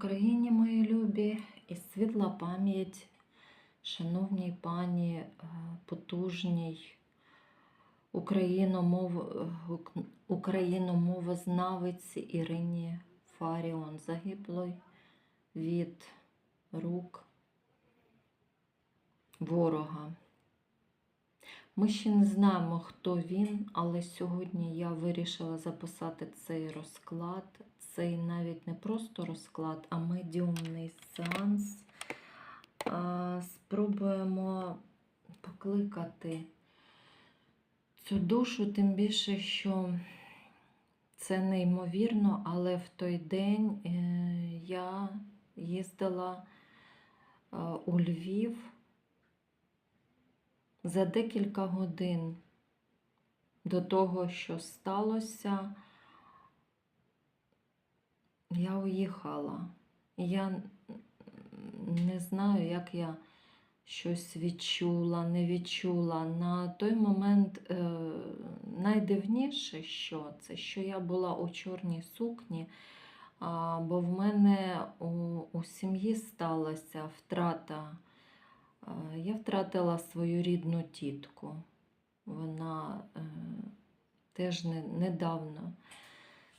Україні, мої любі, і світла пам'ять, шановній пані, е, потужній україномов... е, україномовознавиці Ірині Фаріон, загиблої від рук ворога. Ми ще не знаємо, хто він, але сьогодні я вирішила записати цей розклад. Цей навіть не просто розклад, а медіумний сеанс. Спробуємо покликати цю душу, тим більше, що це неймовірно, але в той день е, я їздила е, у Львів за декілька годин до того, що сталося, я уїхала. Я не знаю, як я щось відчула, не відчула. На той момент е, найдивніше, що це, що я була у чорній сукні, а, бо в мене у, у сім'ї сталася втрата. Е, Я втратила свою рідну тітку. Вона е, теж не, недавно,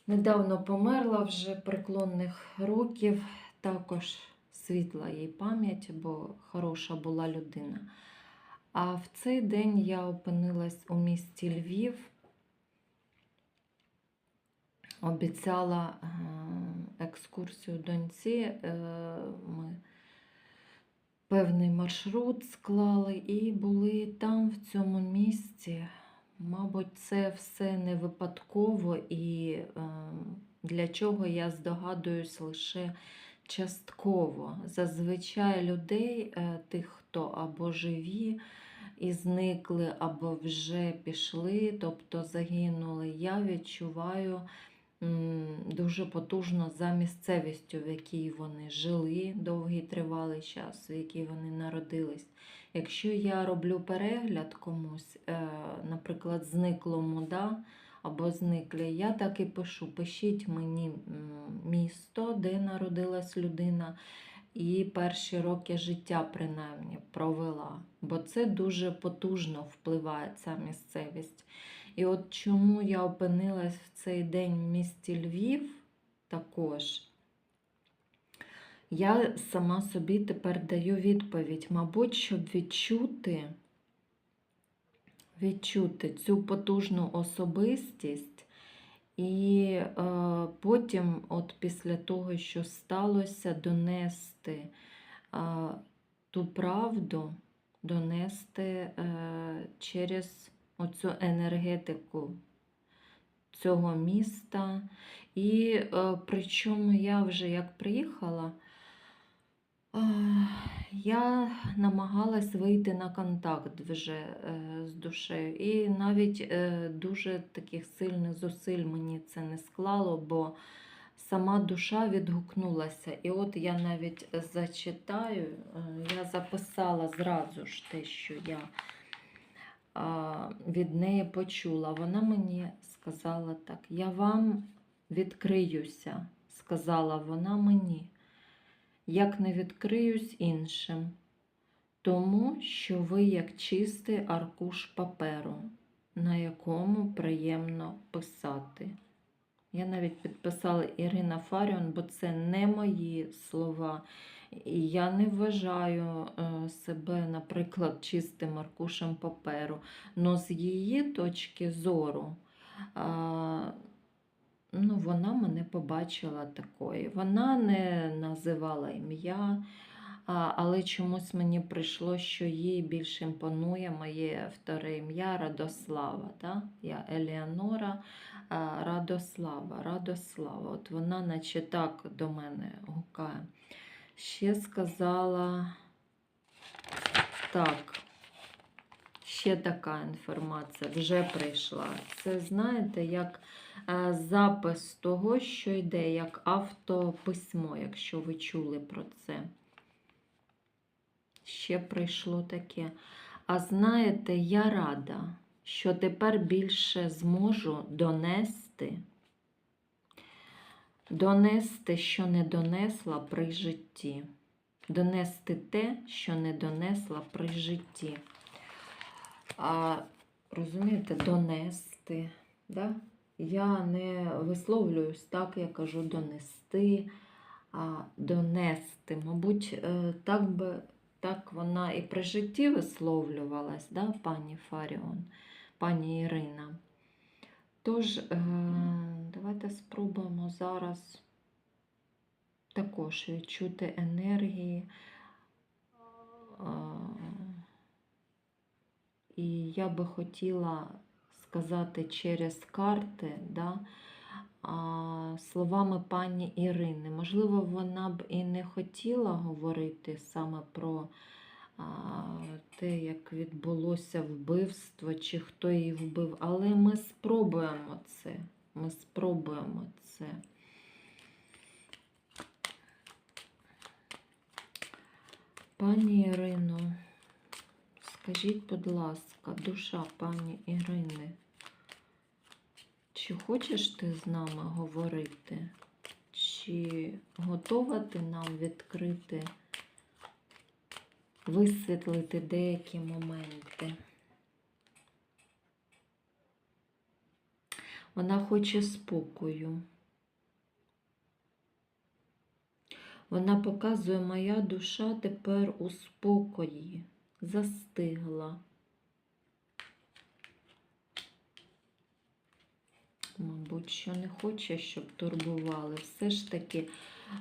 недавно померла вже преклонних років. Також світла їй пам'ять, бо хороша була людина. А в цей день я опинилась у місті Львів. Обіцяла е, екскурсію доньці. е, Ми певний маршрут склали і були там, в цьому місці. Мабуть, це все не випадково, і е, для чого я здогадуюсь лише частково. Зазвичай людей, е, тих, хто або живі і зникли, або вже пішли, тобто загинули, я відчуваю дуже потужно за місцевістю, в якій вони жили довгий тривалий час, в якій вони народились. Якщо я роблю перегляд комусь, е, наприклад, зниклому, да, або зниклі, я так і пишу: пишіть мені місто, де народилась людина, і перші роки життя, принаймні, провела. Бо це дуже потужно впливає ця місцевість. І от чому я опинилась в цей день в місті Львів також. Я сама собі тепер даю відповідь, мабуть, щоб відчути, відчути цю потужну особистість, і е, потім, от після того, що сталося, донести е, ту правду, донести е, через оцю енергетику цього міста. І е, причому я вже як приїхала, е, я намагалась вийти на контакт вже е, з душею. І навіть дуже таких сильних зусиль мені це не склало, бо сама душа відгукнулася. І от я навіть зачитаю, я записала зразу ж те, що я від неї почула. Вона мені сказала так: Я вам відкриюся, сказала вона мені, як не відкриюсь іншим, тому що ви як чистий аркуш паперу, на якому приємно писати. Я навіть підписала Ірина Фаріон, бо це не мої слова. І я не вважаю е, себе, наприклад, чистим аркушем паперу. Но з її точки зору, ну, вона мене побачила такою. Вона не називала ім'я, але чомусь мені прийшло, що їй більш імпонує моє вторе ім'я Радослава. Да? Я Еліанора Радослава, Радослава. От вона, наче так до мене гукає. Ще сказала так. Ще така інформація вже прийшла. Це, знаєте, як е, запис того, що йде, як автописьмо, якщо ви чули про це. Ще прийшло таке. А знаєте, я рада, що тепер більше зможу донести Донести, що не донесла при житті. Донести те, що не донесла при житті. А розумієте, донести. Да? Я не висловлююсь так, я кажу донести, а донести. Мабуть, е, так би так вона і при житті висловлювалась, да, пані Фаріон, пані Ірина. Тож, е, давайте спробуємо зараз також відчути енергії. І я би хотіла сказати через карти, да, словами пані Ірини. Можливо, вона б і не хотіла говорити саме про те, як відбулося вбивство, чи хто її вбив, але ми спробуємо це. Ми спробуємо це. Пані Ірино, скажіть, будь ласка, душа пані Ірини, чи хочеш ти з нами говорити? Чи готова ти нам відкрити, висвітлити деякі моменти? Вона хоче спокою. Вона показує, моя душа тепер у спокої, застигла. Мабуть, що не хоче, щоб турбували. Все ж таки,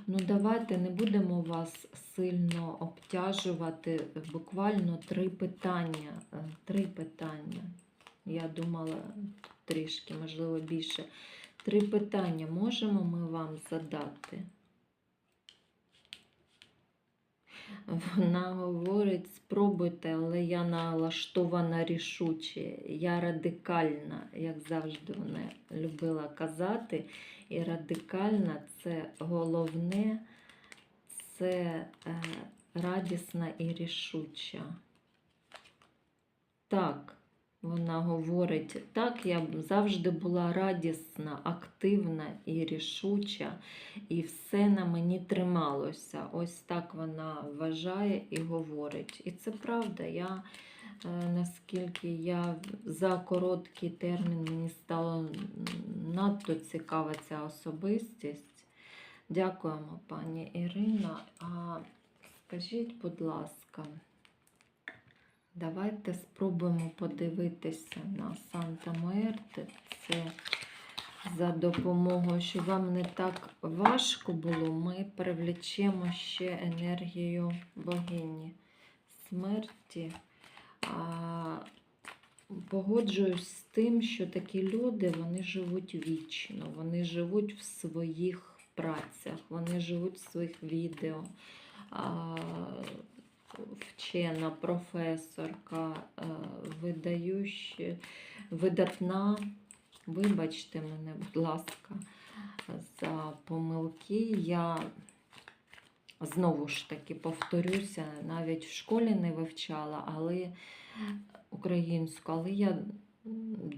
ну давайте не будемо вас сильно обтяжувати. Буквально три питання. е, Три питання. Я думала трішки, можливо, більше. Три питання можемо ми вам задати? Вона говорить, спробуйте, але я налаштована рішуче, я радикальна, як завжди вона любила казати. І радикальна це головне, це е, радісна і рішуча. Так, вона говорить, так, я завжди була радісна, активна і рішуча, і все на мені трималося. Ось так вона вважає і говорить. І це правда. Я, е, наскільки я за короткий термін мені стало надто цікава ця особистість. Дякуємо, пані Ірина. А скажіть, будь ласка. Давайте спробуємо подивитися на Санта Муерте. Це за допомогою, щоб вам не так важко було, ми привлечемо ще енергію богині смерті. А, погоджуюсь з тим, що такі люди вони живуть вічно, вони живуть в своїх працях, вони живуть в своїх відео. А, вчена професорка, е, видаюча, видатна. Вибачте мене, будь ласка, за помилки. Я знову ж таки повторюся, навіть в школі не вивчала, але українську, але я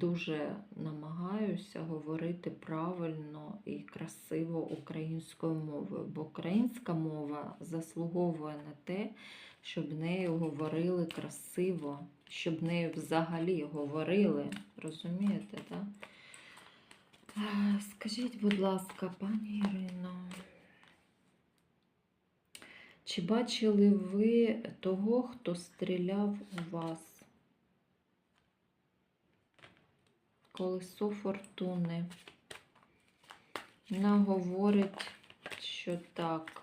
дуже намагаюся говорити правильно і красиво українською мовою, бо українська мова заслуговує на те, щоб нею говорили красиво, щоб нею взагалі говорили. Розумієте, так? Скажіть, будь ласка, пані Ірино, чи бачили ви того, хто стріляв у вас? Колесо фортуни. Вона говорить, що так.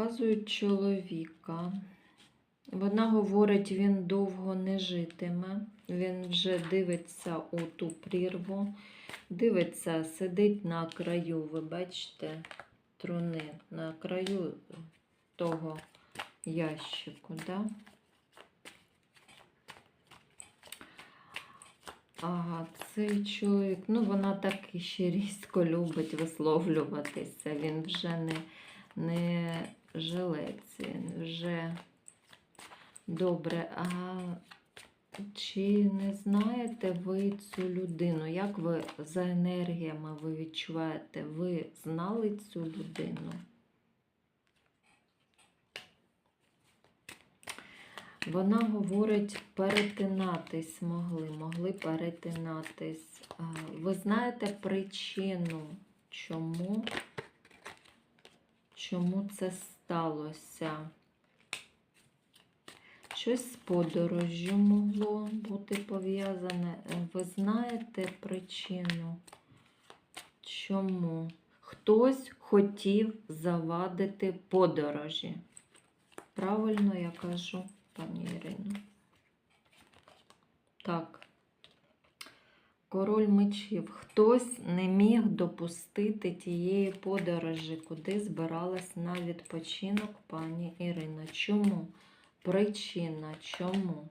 Показують чоловіка. Вона говорить, він довго не житиме. Він вже дивиться у ту прірву. Дивиться, сидить на краю, ви бачите, труни, на краю того ящику, да? Ага, цей чоловік, ну вона так іще різко любить висловлюватися. Він вже не, не жилець, він вже добре. А чи не знаєте ви цю людину? Як ви за енергіями ви відчуваєте? Ви знали цю людину? Вона говорить, перетинатись могли, могли перетинатись. Ви знаєте причину, чому, чому це сталося? Щось з подорожжю могло бути пов'язане. Ви знаєте причину, чому? Хтось хотів завадити подорожі. Правильно я кажу, пані Ірино? Так. Король мечів. Хтось не міг допустити тієї подорожі, куди збиралась на відпочинок пані Ірина. Чому? Причина чому?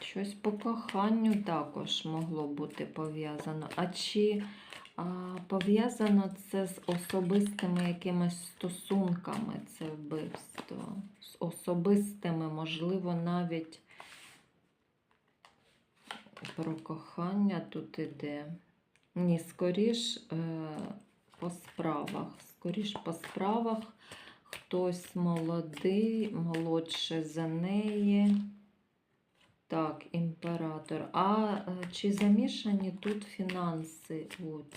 Щось по коханню також могло бути пов'язано. А чи пов'язано це з особистими якимись стосунками, це вбивство? З особистими, можливо, навіть про кохання тут іде. Ні, скоріш е, по справах. Скоріш по справах хтось молодий, молодше за неї. Так, імператор. А е, чи замішані тут фінанси у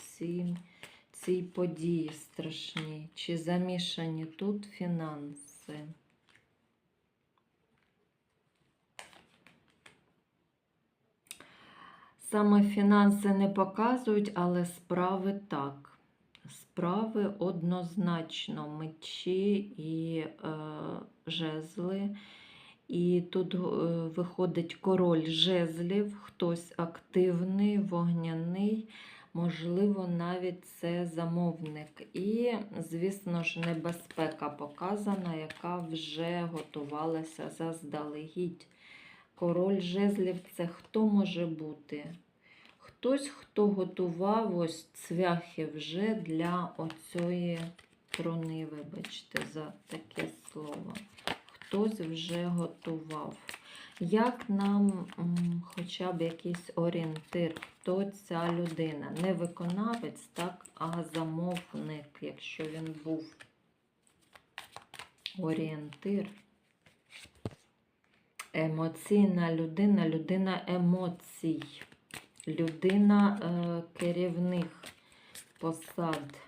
цій, події страшній? Чи замішані тут фінанси? Саме фінанси не показують, але справи так. Справи однозначно мечі і е, жезли. І тут е, виходить король жезлів, хтось активний, вогняний, можливо, навіть це замовник. І, звісно ж, небезпека показана, яка вже готувалася заздалегідь. Король жезлів це хто може бути? Хтось, хто готував ось цвяхи вже для оцієї трони, вибачте, за таке слово. Хтось вже готував. Як нам хоча б якийсь орієнтир, хто ця людина? Не виконавець, так, а замовник, якщо він був орієнтир. Емоційна людина, людина емоцій, людина е, керівних посад.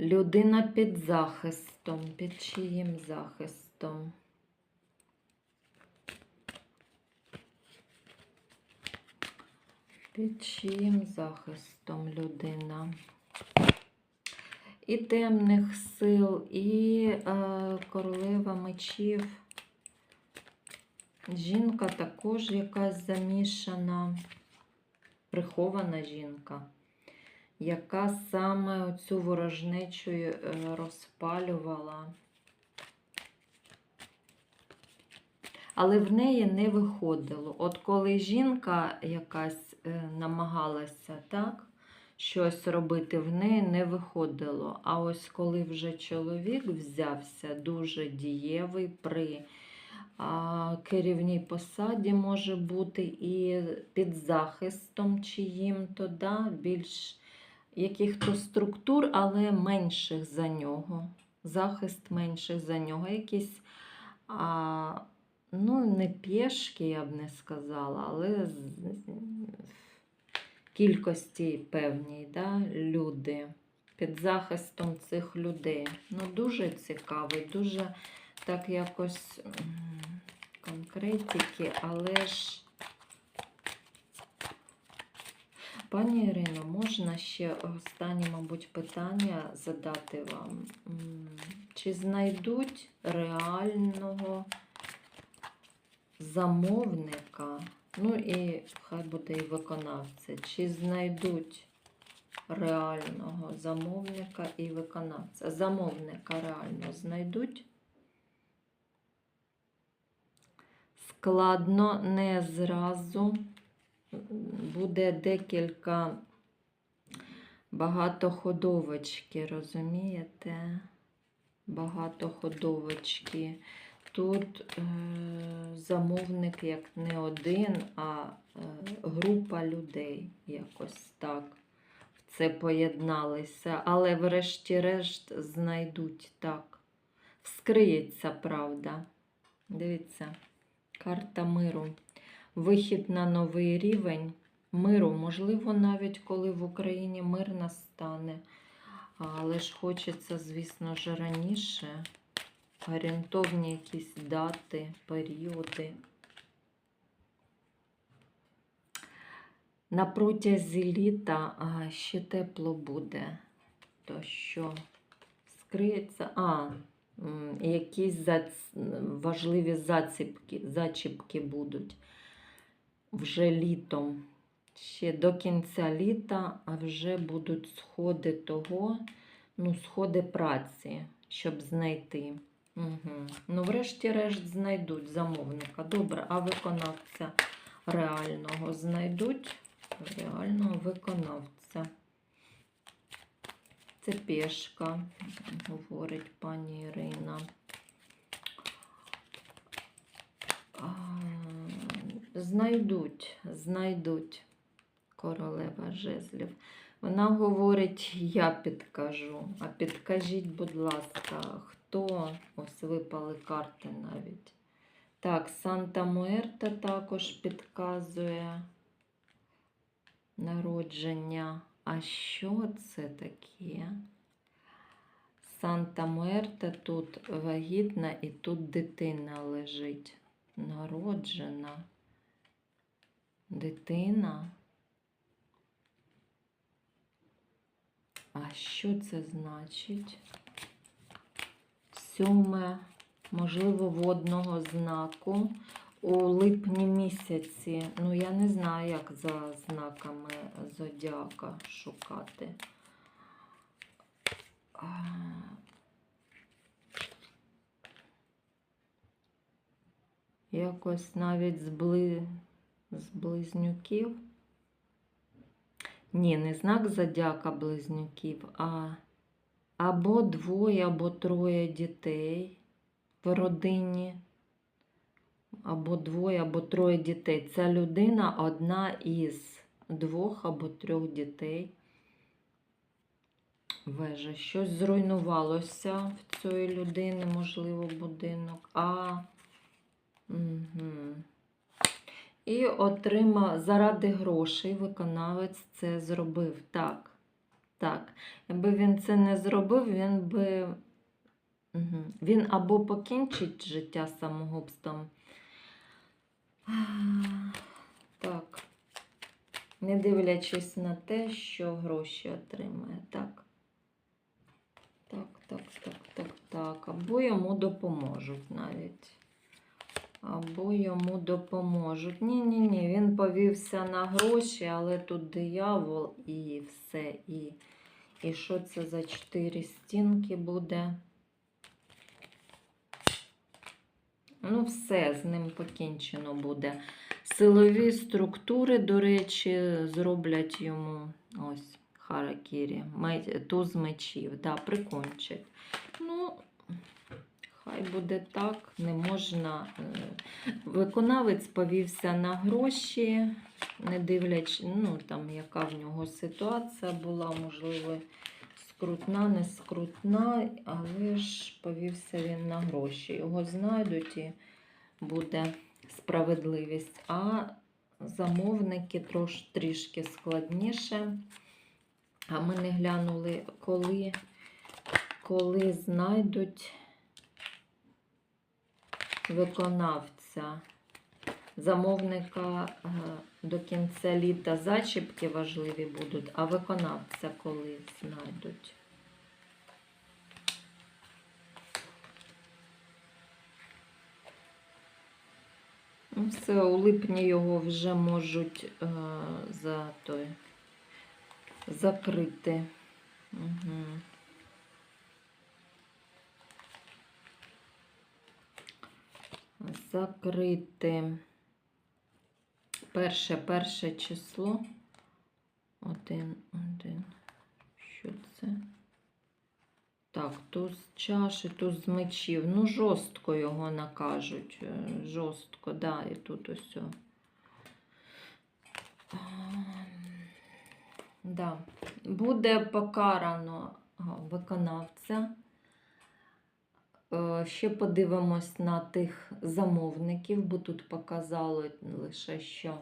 Людина під захистом, під чиїм захистом. Під чиїм захистом людина. І темних сил, і е, королева мечів. Жінка також якась замішана, прихована жінка яка саме цю ворожнечу е, розпалювала. Але в неї не виходило. От коли жінка якась е, намагалася так, щось робити, в неї не виходило. А ось коли вже чоловік взявся, дуже дієвий при керівній посаді може бути і під захистом чиїм-то, да, більш яких-то структур, але менших за нього. Захист менших за нього. Якісь, а, ну, не пішки, я б не сказала, але кількості певній да, люди. Під захистом цих людей. Ну, дуже цікавий, дуже так якось конкретики, але ж. Пані Ірино, можна ще останнє, мабуть, питання задати вам. Чи знайдуть реального замовника, ну і хай буде і виконавця, чи знайдуть реального замовника і виконавця? Замовника реально знайдуть? Складно, не зразу буде декілька Багатоходовочки, розумієте? Багатоходовочки. Тут е, замовник як не один, а е, група людей якось так в це поєдналися. Але врешті-решт знайдуть так. Вскриється правда. Дивіться, карта миру. Вихід на новий рівень миру. Можливо, навіть коли в Україні мир настане. Але ж хочеться, звісно ж, раніше. Орієнтовні якісь дати, періоди. На протязі літа ще тепло буде. То що скриється. А, якісь зац... важливі заціпки, зачіпки будуть вже літом. Ще до кінця літа а вже будуть сходи того, ну, сходи праці, щоб знайти. Угу. Ну, врешті-решт, знайдуть замовника. Добре, а виконавця реального знайдуть реального виконавця. Це пешка, говорить пані Ірина. А, Знайдуть, знайдуть королева жезлів. Вона говорить, я підкажу. А підкажіть, будь ласка, хто? Ось випали карти навіть. Так, Санта Муерта також підказує народження. А що це таке? Санта Муерта тут вагітна і тут дитина лежить. Народжена. Дитина. А що це значить? Сьоме, можливо, водного знаку у липні місяці. Ну, я не знаю, як за знаками зодіака шукати. Якось навіть з, бли... з близнюків. Ні, не знак зодіака близнюків, а або двоє, або троє дітей в родині, або двоє, або троє дітей. Ця людина одна із двох або трьох дітей. Вежа. Щось зруйнувалося в цієї людини, можливо, будинок. А. Угу. І отримав заради грошей виконавець це зробив. Так. Так. Якби він це не зробив, він би. Угу. Він або покінчить життя самогубством. Так. Не дивлячись на те, що гроші отримає. Так. Так, так, так, так, так. Або йому допоможуть навіть. Або йому допоможуть. Ні-ні ні, він повівся на гроші, але тут диявол і все. І, і що це за чотири стінки буде? Ну, все, з ним покінчено буде. Силові структури, до речі, зроблять йому ось Харакірі, туз мечів, да, прикончать. Ну, хай буде так, не можна. е, Виконавець повівся на гроші, не дивлячись, ну, там, яка в нього ситуація була, можливо, скрутна, не скрутна, але ж повівся він на гроші. Його знайдуть і буде справедливість. А замовники трош, трішки складніше. А ми не глянули, коли, коли знайдуть виконавця. Замовника е, до кінця літа зачіпки важливі будуть, а виконавця коли знайдуть. Ну, Все, у липні його вже можуть е, за той, закрити. Угу. Закрити перше, перше число. Один, один, Що це? Так, туз чаші, туз мечів. Ну, жорстко його накажуть. е, Жорстко, да, і тут ось. Да. Буде покарано виконавця. Е, Ще подивимось на тих замовників, бо тут показали лише, що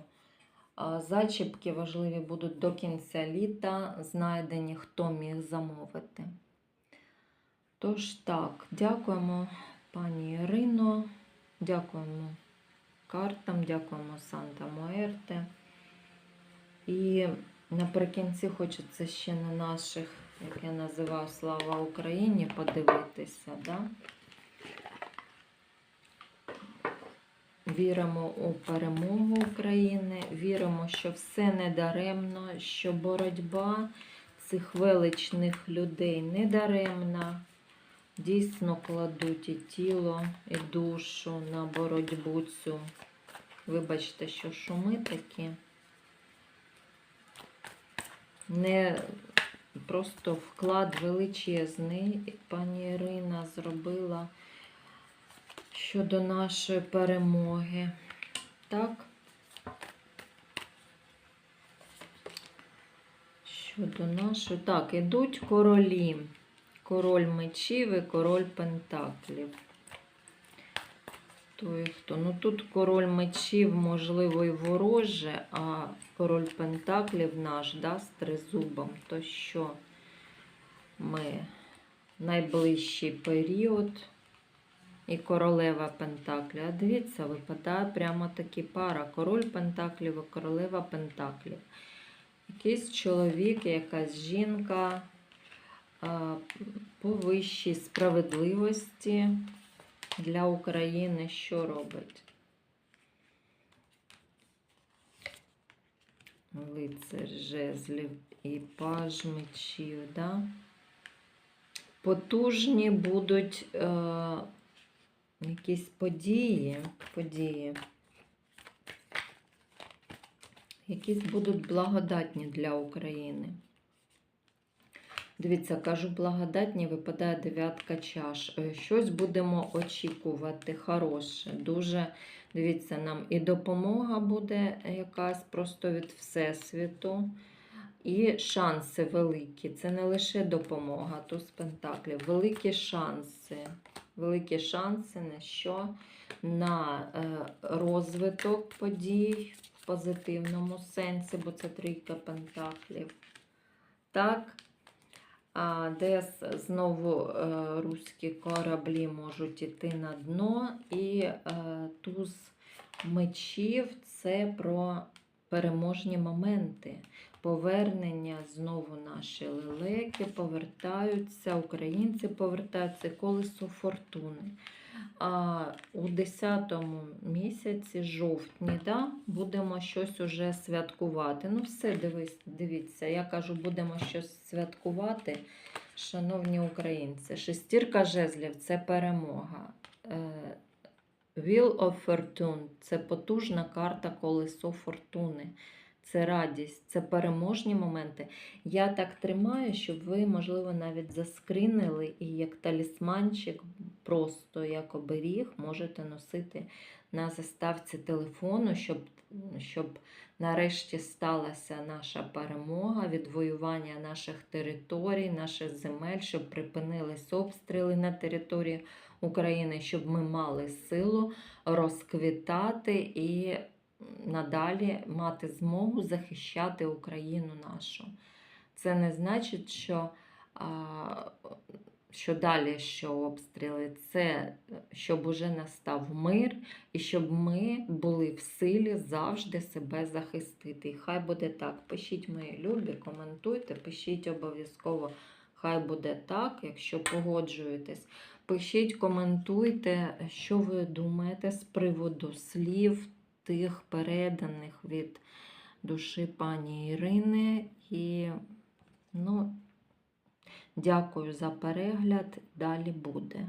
зачіпки важливі будуть до кінця літа, знайдені, хто міг замовити. Тож так, дякуємо пані Ірино, дякуємо картам, дякуємо Санта Муерте. І наприкінці хочеться ще на наших, як я називаю, Слава Україні, подивитися. Да? Віримо у перемогу України, віримо, що все не даремно, що боротьба цих величних людей не даремна. Дійсно кладуть і тіло, і душу на боротьбу цю. Вибачте, що шуми такі. Не просто вклад величезний пані Ірина зробила щодо нашої перемоги. Так? Щодо нашої. Так, ідуть королі. Король мечів і король пентаклів. Той хто. Ну тут король мечів, можливо, і вороже, а король пентаклів наш да, з тризубом. То що ми найближчий період і королева пентаклів. А дивіться, випадає прямо такі пара. Король пентаклів і королева пентаклів. Якийсь чоловік, якась жінка по вищій справедливості для України що робить? Лицар жезлів і паж мечів, да? Потужні будуть е, якісь події, події. Якісь будуть благодатні для України. Дивіться, кажу, благодатні випадає дев'ятка чаш. Е, Щось будемо очікувати хороше. Дуже, дивіться, нам і допомога буде якась просто від Всесвіту. І шанси великі. Це не лише допомога, туз пентаклів. Великі шанси. Великі шанси на що? На е, розвиток подій в позитивному сенсі, бо це трійка пентаклів. Так. А десь знову е, руські кораблі можуть іти на дно, і е, туз мечів це про переможні моменти. Повернення знову наші лелеки повертаються, українці повертаються колесо фортуни. А у 10 місяці, жовтні, да, будемо щось уже святкувати. Ну, все, дивись, дивіться, я кажу, будемо щось святкувати, шановні українці. Шестірка жезлів це перемога. Е, Wheel of Fortune це потужна карта колесо фортуни. Це радість, це переможні моменти. Я так тримаю, щоб ви, можливо, навіть заскринили і як талісманчик, просто як оберіг, можете носити на заставці телефону, щоб, щоб нарешті сталася наша перемога, відвоювання наших територій, наших земель, щоб припинились обстріли на території України, щоб ми мали силу розквітати і надалі мати змогу захищати Україну нашу. Це не значить, що, що далі що обстріли, це щоб уже настав мир і щоб ми були в силі завжди себе захистити. І хай буде так. Пишіть мої любі, коментуйте, пишіть обов'язково. Хай буде так, якщо погоджуєтесь. Пишіть, коментуйте, що ви думаєте з приводу слів тих переданих від душі пані Ірини. І ну, дякую за перегляд. Далі буде.